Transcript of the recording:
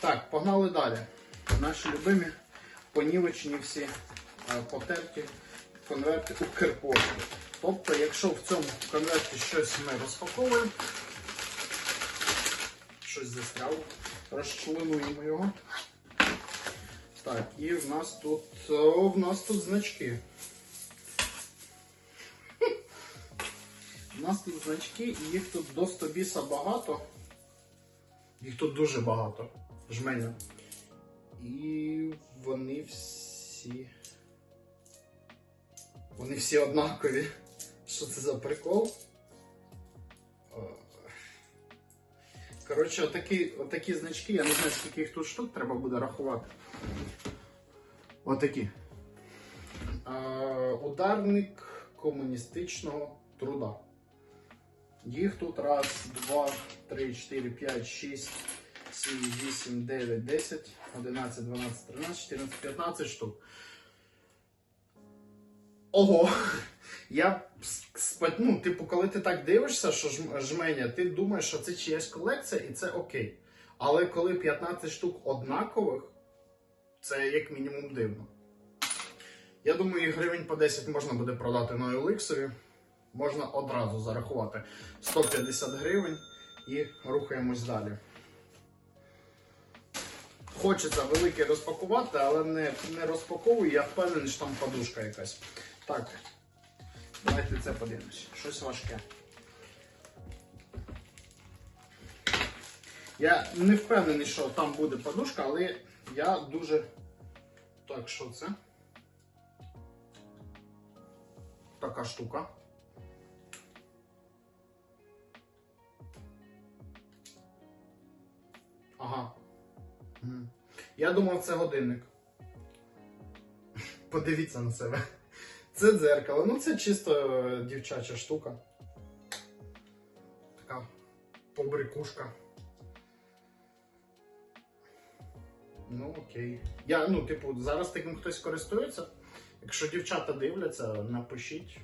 Так, погнали далі. Наші любимі понівечені всі е, потерті конверти Укрпошти. Тобто, якщо в цьому конверті щось ми розпаковуємо, щось застряло, розчленуємо його. Так, і в нас тут, о, в нас тут значки. У нас тут значки, і їх тут до 100 біса багато. Їх тут дуже багато. Жменя. І вони всі. Вони всі однакові. Що це за прикол? Е, Коротше, отакі, отакі значки, я не знаю, скільки їх тут штук треба буде рахувати. Отакі. Е, Ударник комуністичного труда. Їх тут раз, два, три, чотири, п'ять, шість, сім, вісім, дев'ять, десять, одинадцять, дванадцять, тринадцять, чотирнадцять, п'ятнадцять штук. Ого! Я ну, типу, коли ти так дивишся, що жменя, ти думаєш, що це чиясь колекція і це окей. Але коли 15 штук однакових, це як мінімум дивно. Я думаю, їх гривень по 10 можна буде продати на OLX. Можна одразу зарахувати 150 гривень і рухаємось далі. Хочеться велике розпакувати, але не, не розпаковую, я впевнений, що там подушка якась. Так, давайте це подивимось. Щось важке. Я не впевнений, що там буде подушка, але я дуже. Так, що це? Така штука. Ага. Я думав, це годинник. Подивіться на себе. Це дзеркало. Ну, це чисто е, дівчача штука. Така побрикушка. Ну, окей. Я, ну, типу, зараз таким хтось користується. Якщо дівчата дивляться, напишіть.